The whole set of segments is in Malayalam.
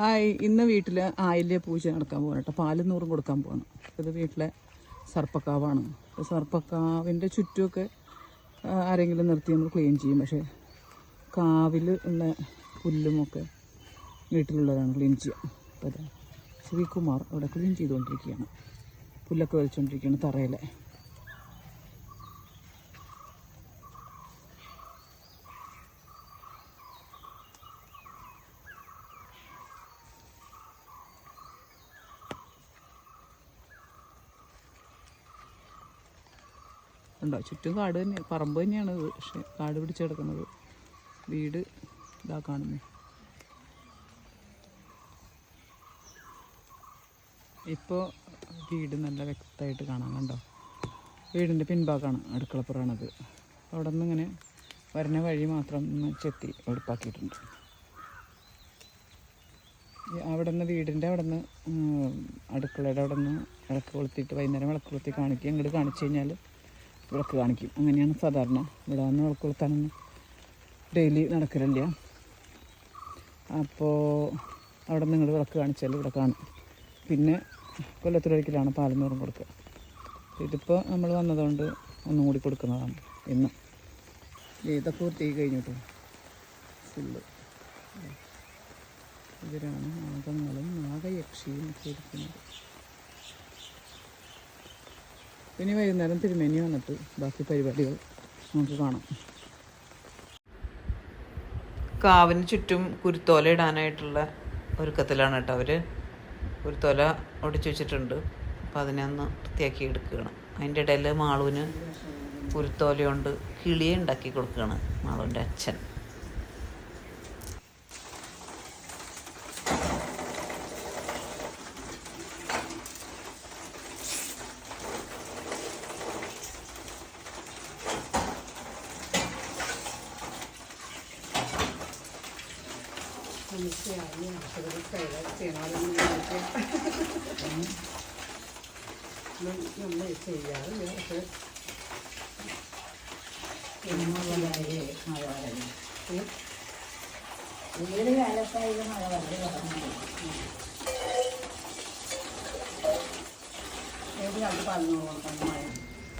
ഹായ് ഇന്ന് വീട്ടിൽ ആയില്യ പൂജ നടക്കാൻ പോകണം കേട്ടോ. പാലും നൂറും കൊടുക്കാൻ പോകണം ഇത് വീട്ടിലെ സർപ്പക്കാവാണ്. സർപ്പക്കാവിന്റെ ചുറ്റുമൊക്കെ ആരെങ്കിലും നിർത്തി നമ്മൾ ക്ലീൻ ചെയ്യും. പക്ഷേ കാവിൽ ഉള്ള പുല്ലുമൊക്കെ വീട്ടിലുള്ളതാണ് ക്ലീൻ ചെയ്യുക. അപ്പോൾ ശ്രീകുമാർ അവിടെ ക്ലീൻ ചെയ്തുകൊണ്ടിരിക്കുകയാണ്. പുല്ലൊക്കെ വലിച്ചുകൊണ്ടിരിക്കുകയാണ് തറയിലെ. ഉണ്ടോ? ചുറ്റും കാട് തന്നെ പറമ്പ് തന്നെയാണ് പക്ഷെ കാട് പിടിച്ച് കിടക്കുന്നത്. വീട് ഇതാ കാണുന്നു. ഇപ്പോൾ വീട് നല്ല വ്യക്തമായിട്ട് കാണാം. കണ്ടോ? വീടിന്റെ പിൻഭാഗമാണ് അടുക്കളപ്പുറമാണത് അവിടെ നിന്ന് ഇങ്ങനെ വരുന്ന വഴി മാത്രം ഒന്ന് ചെത്തി വെളുപ്പാക്കിയിട്ടുണ്ട്. ഈ അവിടെ നിന്ന് വീടിന്റെ അവിടെ നിന്ന് അടുക്കളയുടെ അവിടെ നിന്ന് വിളക്ക് കൊളുത്തിയിട്ട് വൈകുന്നേരം വിളക്ക് കൊളുത്തി കാണിക്കുക ഇങ്ങോട്ട് കാണിച്ചു കഴിഞ്ഞാൽ വിളക്ക് കാണിക്കും. അങ്ങനെയാണ് സാധാരണ ഇവിടെ വന്ന് വിളക്ക് കൊളുത്താനൊന്നും ഡെയിലി നടക്കലില്ല. അപ്പോൾ അവിടെ നിങ്ങൾ വിളക്ക് കാണിച്ചാൽ ഇവിടെ കാണും. പിന്നെ കൊല്ലത്തിലൊരിക്കലാണ് പാലും നൂറും കൊടുക്കുക ഇതിപ്പോൾ നമ്മൾ വന്നതുകൊണ്ട് ഒന്നും കൂടി കൊടുക്കുന്നതാണ് ഇന്ന്. ഇതൊക്കെ വൃത്തി കഴിഞ്ഞിട്ടു ഫുള്ള്. ഇവരാണ് നാഗങ്ങളും നാഗയക്ഷിയും ഒക്കെ ഇരിക്കുന്നത്. ഇനി വൈകുന്നേരം തിരുമേനി വന്നിട്ട് ബാക്കി പരിപാടികൾ നമുക്ക് കാണാം. കാവിന് ചുറ്റും കുരുത്തോല ഇടാനായിട്ടുള്ള ഒരുക്കത്തിലാണ് കേട്ടോ അവർ. കുരുത്തോല ഒടിച്ചു വെച്ചിട്ടുണ്ട്. അപ്പോൾ അതിനെ ഒന്ന് വൃത്തിയാക്കി എടുക്കുകയാണ്. അതിന്റെ ഇടയിൽ മാളുവിന് കുരുത്തോല കൊണ്ട് കിളിയെ ഉണ്ടാക്കി കൊടുക്കുകയാണ് മാളുവിന്റെ അച്ഛൻ.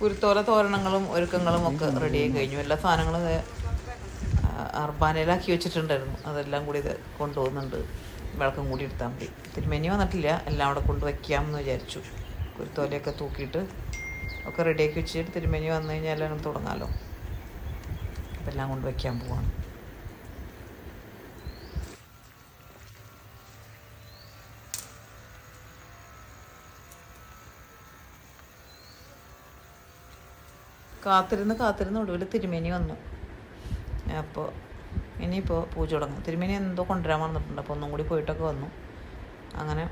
കുരുത്തോല തോരണങ്ങളും ഒരുക്കങ്ങളും ഒക്കെ റെഡിയായി കഴിഞ്ഞു. എല്ലാ സാധനങ്ങളും അർബാനയിലാക്കി വെച്ചിട്ടുണ്ടായിരുന്നു. അതെല്ലാം കൂടി ഇത് കൊണ്ടുപോകുന്നുണ്ട്. വിളക്കും കൂടി എടുത്താൽ മതി. തിരുമേനി വന്നിട്ടില്ല. എല്ലാം അവിടെ കൊണ്ട് വയ്ക്കാമെന്ന് വിചാരിച്ചു. ഒരു കുരുത്തോലയൊക്കെ തൂക്കിയിട്ട് ഒക്കെ റെഡിയാക്കി വെച്ചിട്ട് തിരുമേനി വന്നു കഴിഞ്ഞാൽ എല്ലാം തുടങ്ങാമല്ലോ അപ്പം എല്ലാം കൊണ്ട് വയ്ക്കാൻ പോവാണ്. കാത്തിരുന്ന് കാത്തിരുന്ന് ഒടുവിൽ തിരുമേനി വന്നു. അപ്പോൾ ഇനിയിപ്പോൾ പൂജ തുടങ്ങും. തിരുമേനി എന്തോ കൊണ്ടുവരാൻ വന്നിട്ടുണ്ട്. അപ്പോൾ ഒന്നും കൂടി പോയിട്ടൊക്കെ വന്നു. അങ്ങനെ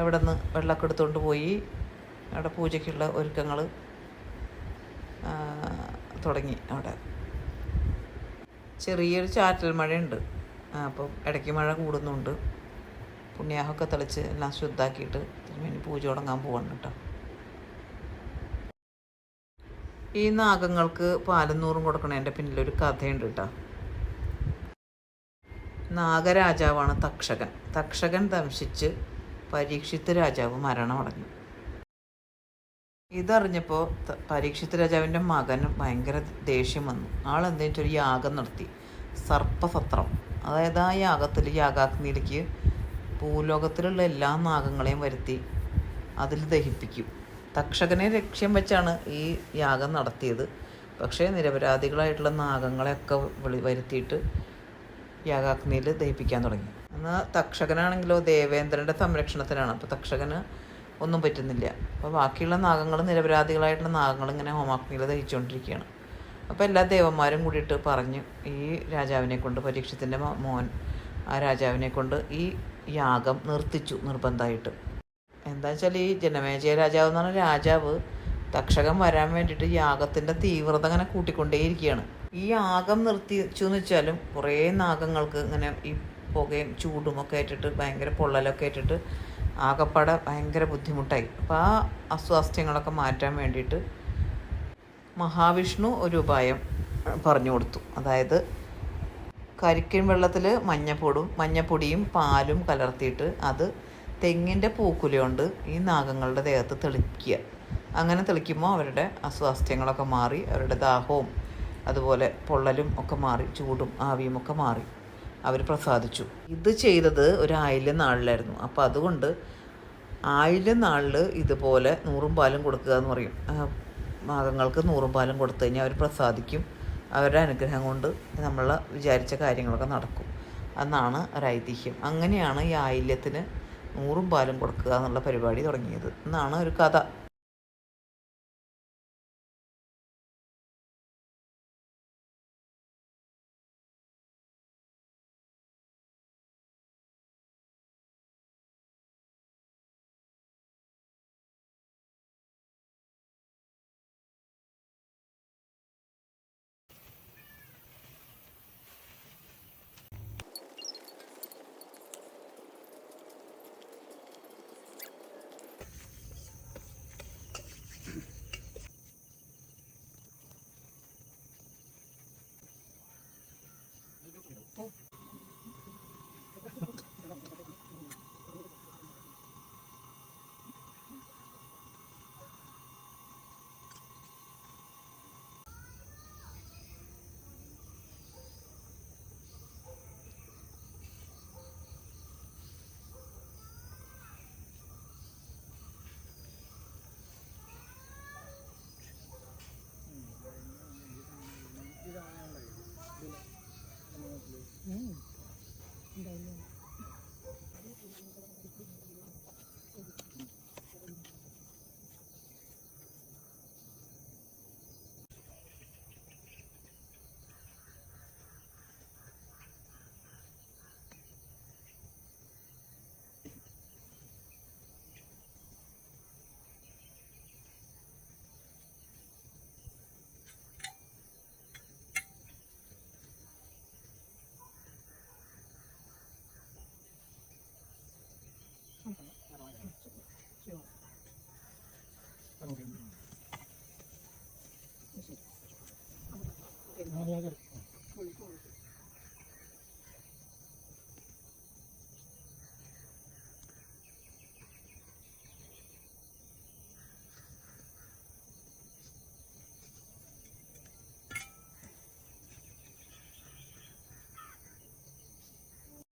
അവിടെ നിന്ന് വെള്ളമൊക്കെ എടുത്തുകൊണ്ട് പോയി. അവിടെ പൂജയ്ക്കുള്ള ഒരുക്കങ്ങൾ തുടങ്ങി അവിടെ. ചെറിയൊരു ചാറ്റൽ മഴയുണ്ട്. അപ്പം ഇടയ്ക്ക് മഴ കൂടുന്നുണ്ട്. പുണ്യാഹമൊക്കെ തെളിച്ച് എല്ലാം ശുദ്ധാക്കിയിട്ട് തിരുമേനി പൂജ തുടങ്ങാൻ പോകണം കേട്ടോ. ഈ നാഗങ്ങൾക്ക് പാലന്നൂറും കൊടുക്കണതിന്റെ പിന്നിലൊരു കഥയുണ്ട് കേട്ടോ നാഗരാജാവാണ് തക്ഷകൻ. തക്ഷകൻ ദംശിച്ച് പരീക്ഷിത്ത് രാജാവ് മരണമടഞ്ഞു. ഇതറിഞ്ഞപ്പോൾ പരീക്ഷിത്ത് രാജാവിന്റെ മകന് ഭയങ്കര ദേഷ്യം വന്നു. ആൾ എന്തെങ്കിലും ഒരു യാഗം നടത്തി. സർപ്പസത്രം. അതായത് ആ യാഗത്തിൽ യാഗാഗ്നിയിലേക്ക് ഭൂലോകത്തിലുള്ള എല്ലാ നാഗങ്ങളെയും വരുത്തി അതിൽ ദഹിപ്പിക്കും. തക്ഷകനെ ലക്ഷ്യം വെച്ചാണ് ഈ യാഗം നടത്തിയത്. പക്ഷേ നിരപരാധികളായിട്ടുള്ള നാഗങ്ങളെയൊക്കെ വിളി വരുത്തിയിട്ട് യാഗാഗ്നിയിൽ ദഹിപ്പിക്കാൻ തുടങ്ങി. എന്നാൽ തക്ഷകനാണെങ്കിലോ ദേവേന്ദ്രന്റെ സംരക്ഷണത്തിലാണ് അപ്പോൾ തക്ഷകന് ഒന്നും പറ്റുന്നില്ല. അപ്പോൾ ബാക്കിയുള്ള നാഗങ്ങൾ നിരപരാധികളായിട്ടുള്ള നാഗങ്ങൾ ഇങ്ങനെ ഹോമാഗ്നിയിൽ ദഹിച്ചുകൊണ്ടിരിക്കുകയാണ്. അപ്പോൾ എല്ലാ ദേവന്മാരും കൂടിയിട്ട് പറഞ്ഞു ഈ രാജാവിനെ കൊണ്ട് പരീക്ഷത്തിന്റെ മോൻ ആ രാജാവിനെ കൊണ്ട് ഈ യാഗം നിർത്തിച്ചു നിർബന്ധമായിട്ട്. എന്താ വെച്ചാൽ ഈ ജനമേജയ രാജാവ് എന്ന് പറഞ്ഞ രാജാവ് തക്ഷകം വരാൻ വേണ്ടിയിട്ട് യാഗത്തിന്റെ തീവ്രത അങ്ങനെ കൂട്ടിക്കൊണ്ടേയിരിക്കുകയാണ്. ഈ യാഗം നിർത്തിച്ചു എന്ന് വെച്ചാലും കുറേ നാഗങ്ങൾക്ക് ഇങ്ങനെ ഈ പുകയും ചൂടും ഒക്കെ ആയിട്ടിട്ട് ഭയങ്കര പൊള്ളലൊക്കെ ഏറ്റിട്ട് ആകപ്പാടെ ഭയങ്കര ബുദ്ധിമുട്ടായി. അപ്പോൾ ആ അസ്വാസ്ഥ്യങ്ങളൊക്കെ മാറ്റാൻ വേണ്ടിയിട്ട് മഹാവിഷ്ണു ഒരു ഉപായം പറഞ്ഞു കൊടുത്തു. അതായത് കരിക്കിൻ വെള്ളത്തിൽ മഞ്ഞപ്പൊടും മഞ്ഞപ്പൊടിയും പാലും കലർത്തിയിട്ട് അത് തെങ്ങിന്റെ പൂക്കുല കൊണ്ട് ഈ നാഗങ്ങളുടെ ദേഹത്ത് തെളിക്കുക. അങ്ങനെ തെളിക്കുമ്പോൾ അവരുടെ അസ്വാസ്ഥ്യങ്ങളൊക്കെ മാറി അവരുടെ ദാഹവും അതുപോലെ പൊള്ളലും ഒക്കെ മാറി ചൂടും ആവിയും ഒക്കെ മാറി. അവർ പ്രസാദിച്ചു. ഇത് ചെയ്തത് ഒരു ആയില്യം നാളിലായിരുന്നു. അപ്പോൾ അതുകൊണ്ട് ആയില്യം നാളിൽ ഇതുപോലെ നൂറും പാലും കൊടുക്കുക എന്ന് പറയും. ആ, നാഗങ്ങൾക്ക് നൂറും പാലും കൊടുത്തു കഴിഞ്ഞാൽ അവർ പ്രസാദിക്കും. അവരുടെ അനുഗ്രഹം കൊണ്ട് നമ്മൾ വിചാരിച്ച കാര്യങ്ങളൊക്കെ നടക്കും. എന്നാണ് ഒരു ഐതിഹ്യം അങ്ങനെയാണ് ഈ ആയില്യത്തിന് നൂറും പാലും കൊടുക്കുക എന്നുള്ള പരിപാടി തുടങ്ങിയത്. എന്നാണ് ഒരു കഥ.